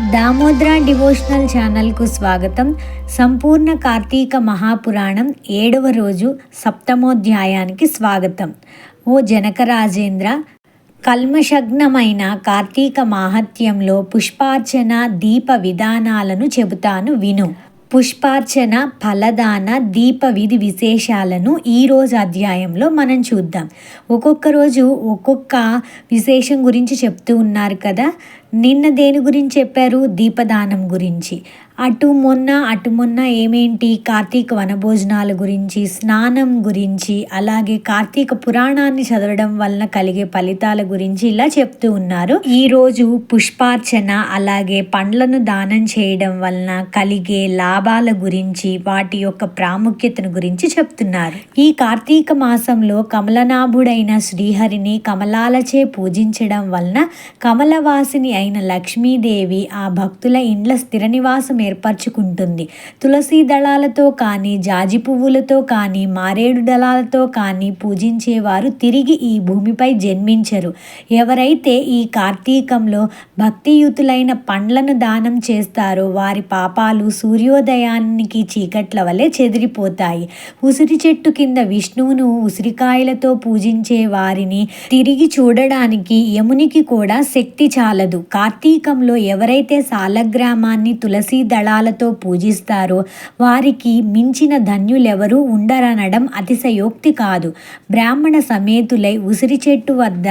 Damodra devotional ఛానల్కు స్వాగతం. సంపూర్ణ కార్తీక మహాపురాణం ఏడవ రోజు సప్తమోధ్యాయానికి స్వాగతం. ఓ జనకరాజేంద్ర కల్మషగ్నమైన కార్తీక మాహత్యంలో పుష్పార్చన దీప విధానాలను చెబుతాను విను. పుష్పార్చన ఫలదాన దీప విధి విశేషాలను ఈరోజు అధ్యాయంలో మనం చూద్దాం. ఒక్కొక్క రోజు ఒక్కొక్క విశేషం గురించి చెప్తూ ఉన్నారు కదా. నిన్న దేని గురించి చెప్పారు? దీపదానం గురించి. అటు మొన్న అటు మొన్న ఏమేంటి? కార్తీక వనభోజనాల గురించి స్నానం గురించి అలాగే కార్తీక పురాణాన్ని చదవడం వలన కలిగే ఫలితాల గురించి ఇలా చెప్తూ ఉన్నారు. ఈ రోజు పుష్పార్చన అలాగే పండ్లను దానం చేయడం వలన కలిగే లాభాల గురించి వాటి యొక్క ప్రాముఖ్యతను గురించి చెప్తున్నారు. ఈ కార్తీక మాసంలో కమలనాభుడైన శ్రీహరిని కమలాలచే పూజించడం వలన కమలవాసిని అయిన లక్ష్మీదేవి ఆ భక్తుల ఇండ్ల స్థిర నివాసం ఏర్పరచుకుంటుంది. తులసి దళాలతో కానీ జాజి పువ్వులతో కానీ మారేడు దళాలతో కానీ పూజించేవారు తిరిగి ఈ భూమిపై జన్మించరు. ఎవరైతే ఈ కార్తీకంలో భక్తియుతులైన పండ్లను దానం చేస్తారో వారి పాపాలు సూర్యోదయానికి చీకట్ల వలె చెదిరిపోతాయి. ఉసిరి చెట్టు కింద విష్ణువును ఉసిరికాయలతో పూజించే వారిని తిరిగి చూడడానికి యమునికి కూడా శక్తి చాలదు. కార్తీకంలో ఎవరైతే సాలగ్రామాన్ని తులసి దళాలతో పూజిస్తారో వారికి మించిన ధన్యులెవరూ ఉండరనడం అతిశయోక్తి కాదు. బ్రాహ్మణ సమేతులై ఉసిరి చెట్టు వద్ద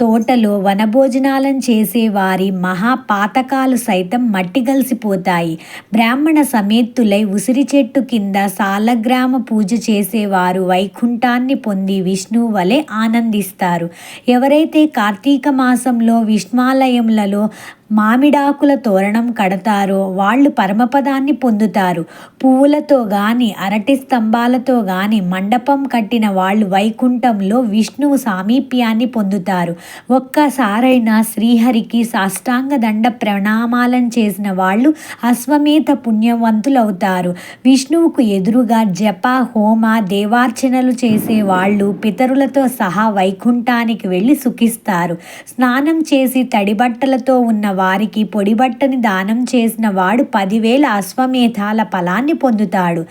తోటలో వనభోజనాలను చేసే వారి మహాపాతకాలు సైతం మట్టిగలిసిపోతాయి బ్రాహ్మణ సమేతులై ఉసిరి చెట్టు కింద సాలగ్రామ పూజ చేసేవారు వైకుంఠాన్ని పొంది విష్ణువు వలె ఆనందిస్తారు. ఎవరైతే కార్తీక మాసంలో విష్ణాలయములలో మామిడాకుల తోరణం కడతారో వాళ్ళు పరమపదాన్ని పొందుతారు. పువ్వులతో గాని అరటి స్తంభాలతో గాని మండపం కట్టిన వాళ్ళు వైకుంఠంలో విష్ణువు సామీప్యాన్ని పొందుతారు. ఒక్కసారైనా శ్రీహరికి సాష్టాంగ దండ ప్రణామాలను చేసిన వాళ్ళు అశ్వమేధ పుణ్యవంతులవుతారు. విష్ణువుకు ఎదురుగా జప హోమ దేవార్చనలు చేసే వాళ్ళు పితరులతో సహా వైకుంఠానికి వెళ్ళి సుఖిస్తారు. స్నానం చేసి తడిబట్టలతో ఉన్న వారికి పొడిబట్టని దానం చేసిన వాడు పదివేల అశ్వమేధాల ఫలాన్ని పొందుతాడు.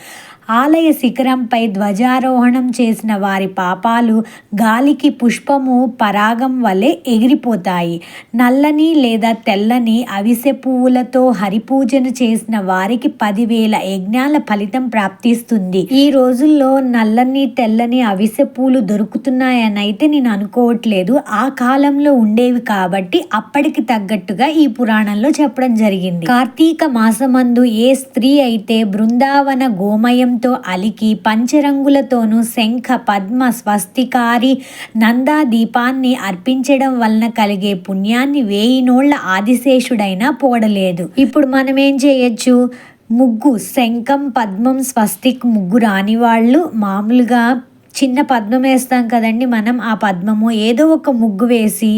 ఆలయ శిఖరంపై ధ్వజారోహణం చేసిన వారి పాపాలు గాలికి పుష్పము పరాగం వలె ఎగిరిపోతాయి. నల్లని లేదా తెల్లని అవిసె పువ్వులతో హరిపూజను చేసిన వారికి పదివేల యజ్ఞాల ఫలితం ప్రాప్తిస్తుంది. ఈ రోజుల్లో నల్లని తెల్లని అవిసె పూలు దొరుకుతున్నాయని అయితే నేను అనుకోవట్లేదు. ఆ కాలంలో ఉండేవి కాబట్టి అప్పటికి తగ్గట్టుగా ఈ పురాణంలో చెప్పడం జరిగింది. కార్తీక మాసమందు ఏ స్త్రీ అయితే బృందావన గోమయం గోమయంతో అలికి పంచరంగులతోనూ శంఖ పద్మ స్వస్తికారి నందా దీపాన్ని అర్పించడం వలన కలిగే పుణ్యాన్ని వేయి నోళ్ళ ఆదిశేషుడైనా పోడలేదు. ఇప్పుడు మనం ఏం చేయొచ్చు? ముగ్గు శంఖం పద్మం స్వస్తిక్ ముగ్గు రాని వాళ్ళు మామూలుగా చిన్న పద్మం వేస్తాం కదండి. మనం ఆ పద్మము ఏదో ఒక ముగ్గు వేసి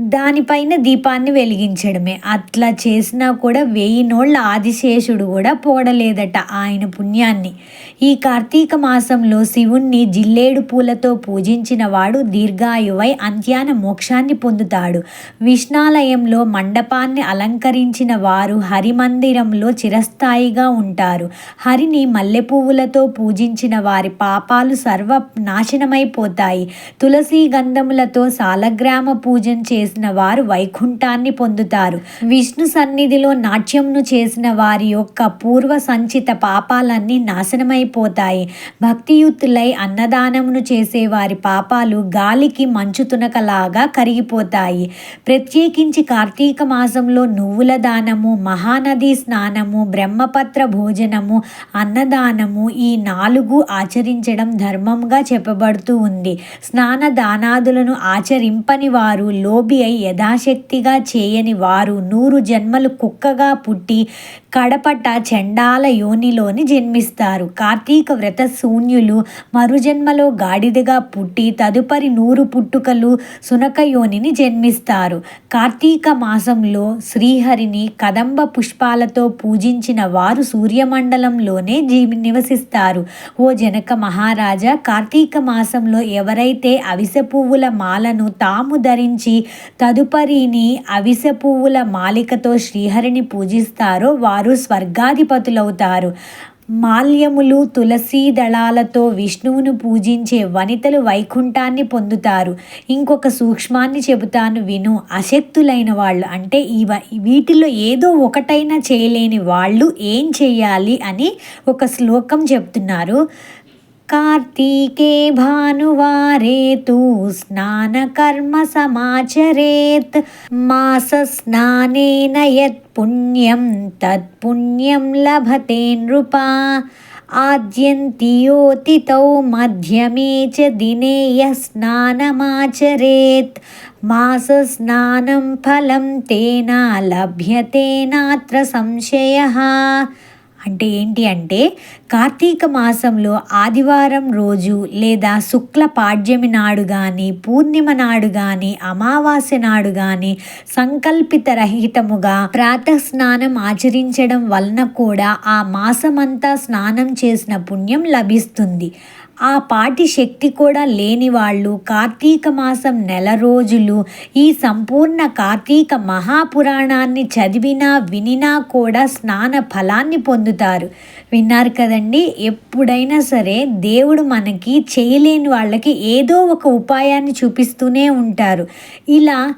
దానిపైన దీపాన్ని వెలిగించడమే. అట్లా చేసినా కూడా వెయ్యి నోళ్ళ ఆదిశేషుడు కూడా పోడలేదట ఆయన పుణ్యాన్ని. ఈ కార్తీక మాసంలో శివుణ్ణి జిల్లేడు పూలతో పూజించిన వాడు దీర్ఘాయువై అంత్యాన మోక్షాన్ని పొందుతాడు. విష్ణాలయంలో మండపాన్ని అలంకరించిన వారు హరిమందిరంలో చిరస్థాయిగా ఉంటారు. హరిని మల్లె పువ్వులతో పూజించిన వారి పాపాలు సర్వ నాశనమైపోతాయి తులసీ గంధములతో సాలగ్రామ పూజ చే చేసిన వారు వైకుంఠాన్ని పొందుతారు. విష్ణు సన్నిధిలో నాట్యంను చేసిన వారి యొక్క పూర్వ సంచిత పాపాలన్నీ నాశనమైపోతాయి. భక్తియుతులై అన్నదానమును చేసే వారి పాపాలు గాలికి మంచు తునకలాగా కరిగిపోతాయి. ప్రత్యేకించి కార్తీక మాసంలో నువ్వుల దానము మహానది స్నానము బ్రహ్మపత్ర భోజనము అన్నదానము ఈ నాలుగు ఆచరించడం ధర్మంగా చెప్పబడుతూ ఉంది. స్నాన దానాదులను ఆచరింపని వారు లోబి లోబి యథాశక్తిగా చేయని వారు నూరు జన్మలు కుక్కగా పుట్టి కడపట చండాల యోనిలోని జన్మిస్తారు. కార్తీక వ్రత శూన్యులు మరుజన్మలో గాడిదగా పుట్టి తదుపరి నూరు పుట్టుకలు సునక యోనిని జన్మిస్తారు. కార్తీక మాసంలో శ్రీహరిని కదంబ పుష్పాలతో పూజించిన వారు సూర్యమండలంలోనే జీవి నివసిస్తారు. ఓ జనక మహారాజా కార్తీక మాసంలో ఎవరైతే అవిసె పువ్వుల మాలను తాము ధరించి తదుపరిని అవిసె పువ్వుల మాలికతో శ్రీహరిని పూజిస్తారో వారు స్వర్గాధిపతులవుతారు. మాల్యములు తులసీ దళాలతో విష్ణువును పూజించే వనితలు వైకుంఠాన్ని పొందుతారు. ఇంకొక సూక్ష్మాన్ని చెబుతాను విను అశక్తులైన వాళ్ళు అంటే ఇవ వీటిలో ఏదో ఒకటైనా చేయలేని వాళ్ళు ఏం చేయాలి అని ఒక శ్లోకం చెప్తున్నారు. कार्तीके भानुवारे तु स्नानकर्मसमाचरेत् मासस्नानेन यत् पुण्यं, तत् पुण्यं लभते नृपा। आद्यन्तियोतितौ मध्यमे च दिने यः स्नानमाचरेत् मासस्नानं फलं तेन लभ्यते संशयः। అంటే ఏంటి అంటే కార్తీక మాసంలో ఆదివారం రోజు లేదా శుక్ల పాడ్యమి నాడు కానీ పూర్ణిమ నాడు కానీ అమావాస్య నాడు కానీ సంకల్పిత రహితముగా ప్రాతః స్నానం ఆచరించడం వలన కూడా ఆ మాసమంతా స్నానం చేసిన పుణ్యం లభిస్తుంది. ఆ పాటి శక్తి కూడా లేని వాళ్ళు కార్తీక మాసం నెల రోజులు ఈ సంపూర్ణ కార్తీక మహాపురాణాన్ని చదివినా వినినా కూడా స్నాన ఫలాన్ని పొందుతారు. విన్నారు కదండి ఎప్పుడైనా సరే దేవుడు మనకి చేయలేని వాళ్ళకి ఏదో ఒక ఉపాయాన్ని చూపిస్తూనే ఉంటారు. ఇలా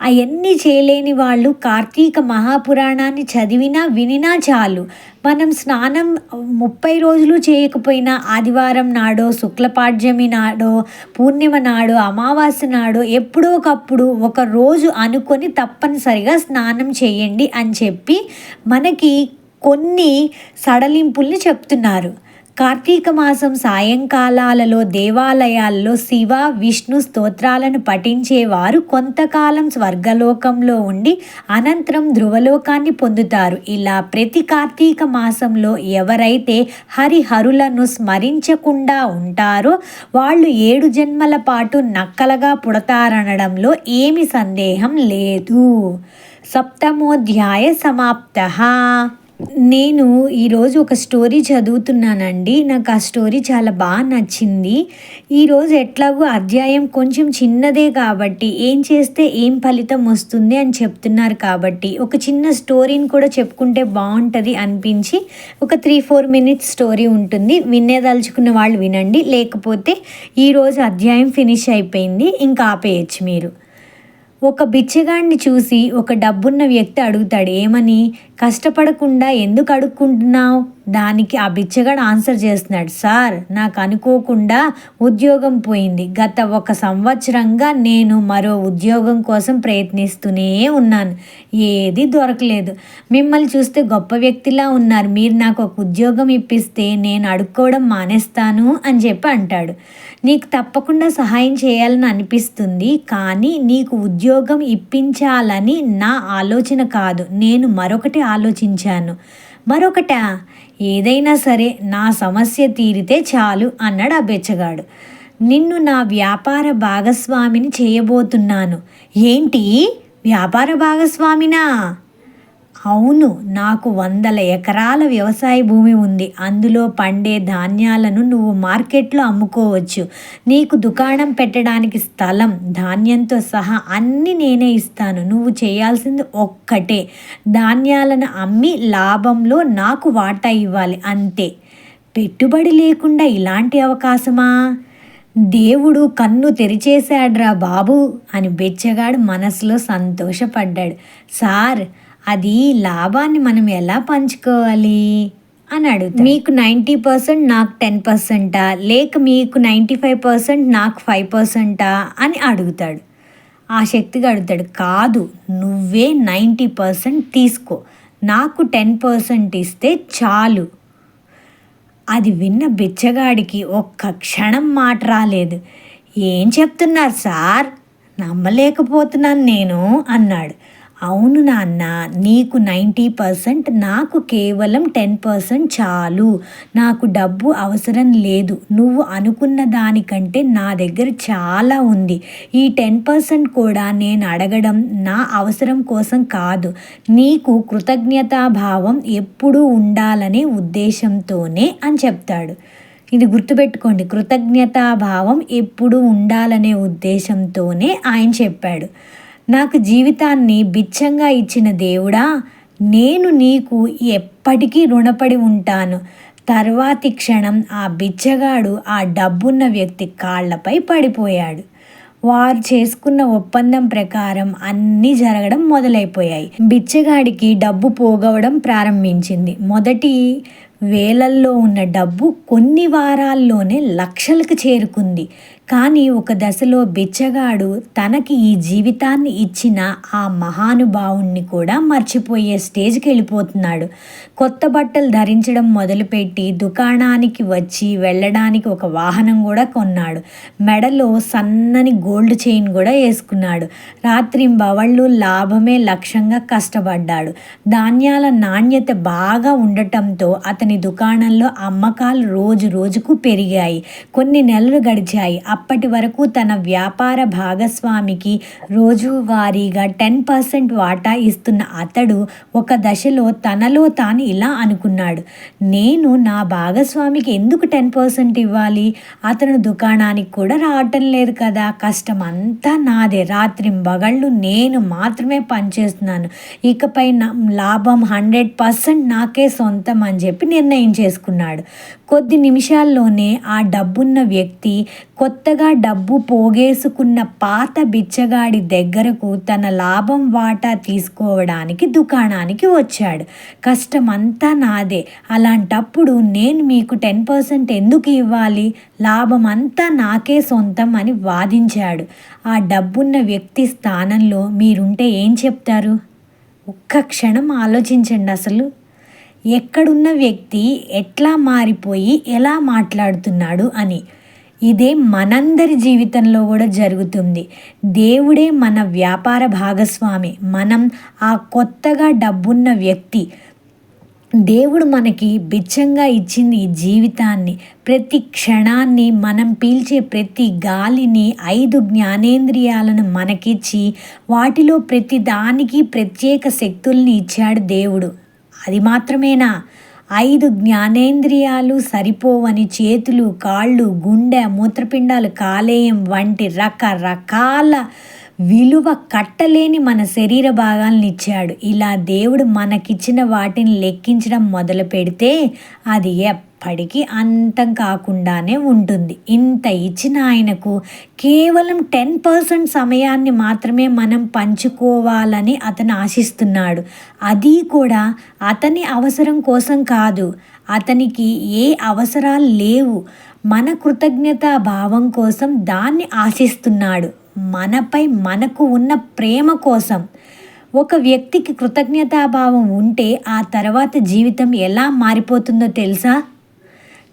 అవన్నీ చేయలేని వాళ్ళు కార్తీక మహాపురాణాన్ని చదివినా వినినా చాలు. మనం స్నానం ముప్పై రోజులు చేయకపోయినా ఆదివారం నాడో శుక్లపాడ్యమి నాడో పూర్ణిమ నాడో అమావాస్య నాడో ఎప్పుడో ఒకప్పుడు ఒక రోజు అనుకొని తప్పనిసరిగా స్నానం చేయండి అని చెప్పి మనకి కొన్ని సడలింపుల్ని చెప్తున్నారు. కార్తీక మాసం సాయంకాలాలలో దేవాలయాల్లో శివ విష్ణు స్తోత్రాలను పఠించేవారు కొంతకాలం స్వర్గలోకంలో ఉండి అనంతరం ధ్రువలోకాన్ని పొందుతారు. ఇలా ప్రతి కార్తీక మాసంలో ఎవరైతే హరిహరులను స్మరించకుండా ఉంటారో వాళ్ళు ఏడు జన్మల పాటు నక్కలగా పుడతారనడంలో ఏమి సందేహం లేదు. సప్తమోధ్యాయ సమాప్త. నేను ఈరోజు ఒక స్టోరీ చదువుతున్నానండి. నాకు ఆ స్టోరీ చాలా బాగా నచ్చింది. ఈరోజు ఎట్లాగో అధ్యాయం కొంచెం చిన్నదే కాబట్టి ఏం చేస్తే ఏం ఫలితం వస్తుంది అని చెప్తున్నారు కాబట్టి ఒక చిన్న స్టోరీని కూడా చెప్పుకుంటే బాగుంటుంది అనిపించి ఒక త్రీ ఫోర్ మినిట్స్ స్టోరీ ఉంటుంది. వినేదలుచుకున్న వాళ్ళు వినండి. లేకపోతే ఈరోజు అధ్యాయం ఫినిష్ అయిపోయింది. ఇంకా ఆపేయచ్చు మీరు. ఒక బిచ్చగాడిని చూసి ఒక డబ్బున్న వ్యక్తి అడుగుతాడు ఏమని? కష్టపడకుండా ఎందుకు అడుక్కుంటున్నావు? దానికి ఆ బిచ్చగాడు ఆన్సర్ చేస్తున్నాడు సార్ నాకు అనుకోకుండా ఉద్యోగం పోయింది. గత ఒక సంవత్సరంగా నేను మరో ఉద్యోగం కోసం ప్రయత్నిస్తూనే ఉన్నాను. ఏది దొరకలేదు. మిమ్మల్ని చూస్తే గొప్ప వ్యక్తిలా ఉన్నారు. మీరు నాకు ఒక ఉద్యోగం ఇప్పిస్తే నేను అడుక్కోవడం మానేస్తాను అని చెప్పి అంటాడు. నీకు తప్పకుండా సహాయం చేయాలని అనిపిస్తుంది కానీ నీకు ఉద్యోగం ఉద్యోగం ఇప్పించాలని నా ఆలోచన కాదు. నేను మరొకటి ఆలోచించాను. మరొకట ఏదైనా సరే నా సమస్య తీరితే చాలు అన్నాడు ఆ బెచ్చగాడు. నిన్ను నా వ్యాపార భాగస్వామిని చేయబోతున్నాను. ఏంటి? వ్యాపార భాగస్వామినా? అవును నాకు వందల ఎకరాల వ్యవసాయ భూమి ఉంది. అందులో పండే ధాన్యాలను నువ్వు మార్కెట్లో అమ్ముకోవచ్చు. నీకు దుకాణం పెట్టడానికి స్థలం ధాన్యంతో సహా అన్ని నేనే ఇస్తాను. నువ్వు చేయాల్సింది ఒక్కటే. ధాన్యాలను అమ్మి లాభంలో నాకు వాటా ఇవ్వాలి అంతే. పెట్టుబడి లేకుండా ఇలాంటి అవకాశమా? దేవుడు కన్ను తెరిచేశాడ్రా బాబు అని బెచ్చగాడు మనసులో సంతోషపడ్డాడు. సార్ అది లాభాన్ని మనం ఎలా పంచుకోవాలి? అని అడుగుతా మీకు నైంటీ పర్సెంట్ నాకు టెన్ పర్సెంటా? లేక మీకు నైంటీ ఫైవ్ పర్సెంట్ నాకు ఫైవ్ పర్సెంటా? అని అడుగుతాడు. ఆ శక్తిగా అడుగుతాడు కాదు నువ్వే నైంటీ పర్సెంట్ తీసుకో. నాకు టెన్ పర్సెంట్ ఇస్తే చాలు. అది విన్న బిచ్చగాడికి ఒక్క క్షణం మాట రాలేదు. ఏం చెప్తున్నారు సార్? నమ్మలేకపోతున్నాను నేను అన్నాడు. అవును నాన్న నీకు నైంటీ పర్సెంట్ నాకు కేవలం టెన్ పర్సెంట్ చాలు. నాకు డబ్బు అవసరం లేదు. నువ్వు అనుకున్న దానికంటే నా దగ్గర చాలా ఉంది. ఈ టెన్ పర్సెంట్ కూడా నేను అడగడం నా అవసరం కోసం కాదు. నీకు కృతజ్ఞతాభావం ఎప్పుడూ ఉండాలనే ఉద్దేశంతోనే అని చెప్తాడు. ఇది గుర్తుపెట్టుకోండి. కృతజ్ఞతాభావం ఎప్పుడు ఉండాలనే ఉద్దేశంతోనే ఆయన చెప్పాడు. నాకు జీవితాన్ని బిచ్చంగా ఇచ్చిన దేవుడా నేను నీకు ఎప్పటికీ రుణపడి ఉంటాను. తర్వాతి క్షణం ఆ బిచ్చగాడు ఆ డబ్బున్న వ్యక్తి కాళ్ళపై పడిపోయాడు. వారు చేసుకున్న ఒప్పందం ప్రకారం అన్నీ జరగడం మొదలైపోయాయి. బిచ్చగాడికి డబ్బు పోగవడం ప్రారంభించింది. మొదటి వేలల్లో ఉన్న డబ్బు కొన్ని వారాల్లోనే లక్షలకు చేరుకుంది. కానీ ఒక దశలో బిచ్చగాడు తనకి ఈ జీవితాన్ని ఇచ్చిన ఆ మహానుభావుణ్ణి కూడా మర్చిపోయే స్టేజ్కి వెళ్ళిపోతున్నాడు. కొత్త బట్టలు ధరించడం మొదలుపెట్టి దుకాణానికి వచ్చి వెళ్ళడానికి ఒక వాహనం కూడా కొన్నాడు. మెడలో సన్నని గోల్డ్ చైన్ కూడా వేసుకున్నాడు. రాత్రి బవళ్ళు లాభమే లక్ష్యంగా కష్టపడ్డాడు. ధాన్యాల నాణ్యత బాగా ఉండటంతో అతని దుకాణంలో అమ్మకాలు రోజు రోజుకు పెరిగాయి. కొన్ని నెలలు గడిచాయి. అప్పటి వరకు తన వ్యాపార భాగస్వామికి రోజువారీగా టెన్ పర్సెంట్ వాటా ఇస్తున్న అతడు ఒక దశలో తనలో తాను ఇలా అనుకున్నాడు. నేను నా భాగస్వామికి ఎందుకు టెన్ పర్సెంట్ ఇవ్వాలి? అతను దుకాణానికి కూడా రావటం లేదు కదా. కష్టం అంతా నాదే. రాత్రి బగళ్ళు నేను మాత్రమే పనిచేస్తున్నాను. ఇకపై లాభం హండ్రెడ్ పర్సెంట్ నాకే సొంతం అని చెప్పి నిర్ణయం చేసుకున్నాడు. కొద్ది నిమిషాల్లోనే ఆ డబ్బున్న వ్యక్తి కొత్త కొత్తగా డబ్బు పోగేసుకున్న పాత బిచ్చగాడి దగ్గరకు తన లాభం వాటా తీసుకోవడానికి దుకాణానికి వచ్చాడు. కష్టమంతా నాదే. అలాంటప్పుడు నేను మీకు టెన్ పర్సెంట్ ఎందుకు ఇవ్వాలి? లాభం అంతా నాకే సొంతం అని వాదించాడు. ఆ డబ్బున్న వ్యక్తి స్థానంలో మీరుంటే ఏం చెప్తారు? ఒక్క క్షణం ఆలోచించండి అసలు. ఎక్కడున్న వ్యక్తి ఎట్లా మారిపోయి ఎలా మాట్లాడుతున్నాడు అని. ఇదే మనందరి జీవితంలో కూడా జరుగుతుంది. దేవుడే మన వ్యాపార భాగస్వామి. మనం ఆ కొత్తగా డబ్బున్న వ్యక్తి. దేవుడు మనకి బిచ్చంగా ఇచ్చింది ఈ జీవితాన్ని. ప్రతి క్షణాన్ని మనం పీల్చే ప్రతి గాలిని ఐదు జ్ఞానేంద్రియాలను మనకిచ్చి వాటిలో ప్రతి దానికి ప్రత్యేక శక్తుల్ని ఇచ్చాడు దేవుడు. అది మాత్రమేనా? ఐదు జ్ఞానేంద్రియాలు సరిపోవని చేతులు కాళ్ళు గుండె మూత్రపిండాలు కాలేయం వంటి రకరకాల విలువ కట్టలేని మన శరీర భాగాలను ఇచ్చాడు. ఇలా దేవుడు మనకిచ్చిన వాటిని లెక్కించడం మొదలు పెడితే అది ఎప్పటికీ అంతం కాకుండానే ఉంటుంది. ఇంత ఇచ్చిన ఆయనకు కేవలం టెన్ పర్సెంట్ సమయాన్ని మాత్రమే మనం పంచుకోవాలని అతను ఆశిస్తున్నాడు. అది కూడా అతని అవసరం కోసం కాదు. అతనికి ఏ అవసరాలు లేవు. మన కృతజ్ఞతా భావం కోసం దాన్ని ఆశిస్తున్నాడు. మనపై మనకు ఉన్న ప్రేమ కోసం. ఒక వ్యక్తికి కృతజ్ఞతాభావం ఉంటే ఆ తర్వాత జీవితం ఎలా మారిపోతుందో తెలుసా?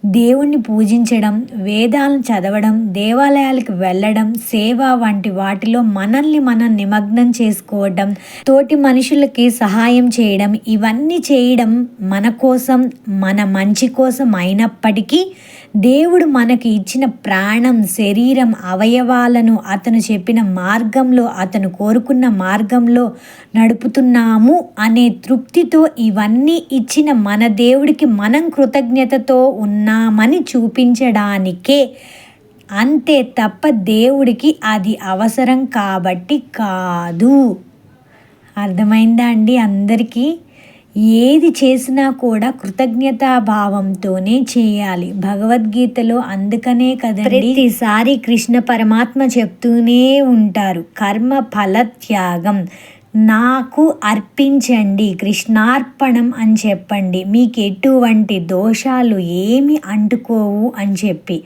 దేవుణ్ణి పూజించడం వేదాలను చదవడం దేవాలయాలకు వెళ్ళడం సేవ వంటి వాటిలో మనల్ని మనం నిమగ్నం చేసుకోవడం తోటి మనుషులకి సహాయం చేయడం ఇవన్నీ చేయడం మన కోసం మన మంచి కోసం అయినప్పటికీ దేవుడు మనకి ఇచ్చిన ప్రాణం శరీరం అవయవాలను అతను చెప్పిన మార్గంలో అతను కోరుకున్న మార్గంలో నడుపుతున్నాము అనే తృప్తితో ఇవన్నీ ఇచ్చిన మన దేవుడికి మనం కృతజ్ఞతతో ఉన్నామని చూపించడానికే. అంతే తప్ప దేవుడికి అది అవసరం కాబట్టి కాదు. అర్థమైందా అండి అందరికీ? ఏది చేసినా కూడా కృతజ్ఞతాభావంతోనే చేయాలి. భగవద్గీతలో అందుకనే కదా ప్రతిసారి కృష్ణ పరమాత్మ చెప్తూనే ఉంటారు. కర్మ ఫల త్యాగం నాకు అర్పించండి కృష్ణార్పణం అని చెప్పండి. మీకు ఎటువంటి దోషాలు ఏమి అంటుకోవు అని చెప్పి.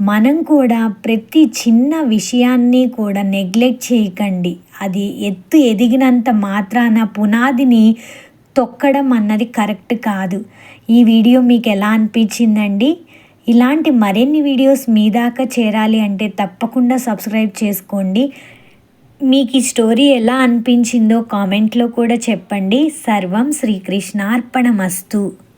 మనం కూడా ప్రతి చిన్న విషయాన్ని కూడా నెగ్లెక్ట్ చేయకండి. అది ఎత్తు ఎదిగినంత మాత్రాన పునాదిని తొక్కడం అన్నది కరెక్ట్ కాదు. ఈ వీడియో మీకు ఎలా అనిపించిందండి? ఇలాంటి మరిన్ని వీడియోస్ మీ దాకా చేరాలి అంటే తప్పకుండా సబ్స్క్రైబ్ చేసుకోండి. మీకు ఈ స్టోరీ ఎలా అనిపించిందో కామెంట్లో కూడా చెప్పండి. సర్వం శ్రీకృష్ణార్పణమస్తు.